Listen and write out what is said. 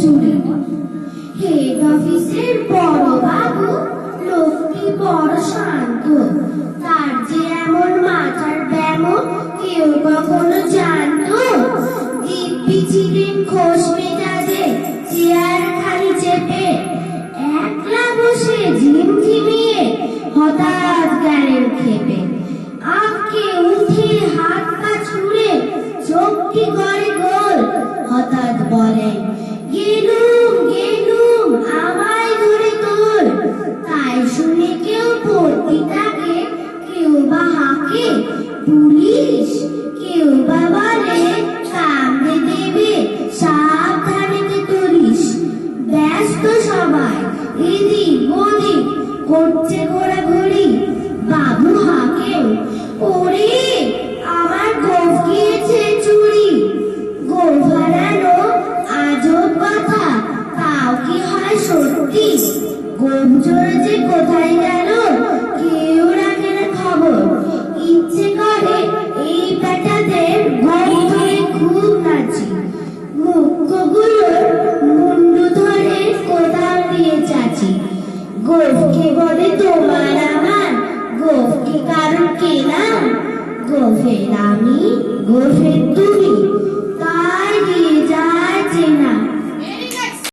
চুরি হেড অফিসের বড় বাবু লোকটি বড় শান্ত? তার যে এমন মাথার কেউ কখনো জানতো? দিব্যি খোশ মেজাজে চেয়ার খালি চেপে একলা বসে ঝিমঝিমিয়ে হঠাৎ গেলেন খেপে আঁকে উঠে হাত পা ছুঁড়ে চোখটি করছে ঘোরাঘুরি। বাবু হাঁকেও ওরে আমার গোফ গিয়েছে চুরি। গোফ হারানো আজব কথা, তাও কি হয় সত্যি? গোফ জোড়া যে কোথায় গেল? গোফকে বলে তোমার আমার। গোফকে কারণ কেনাম গোফের আমি গোফের তুমি।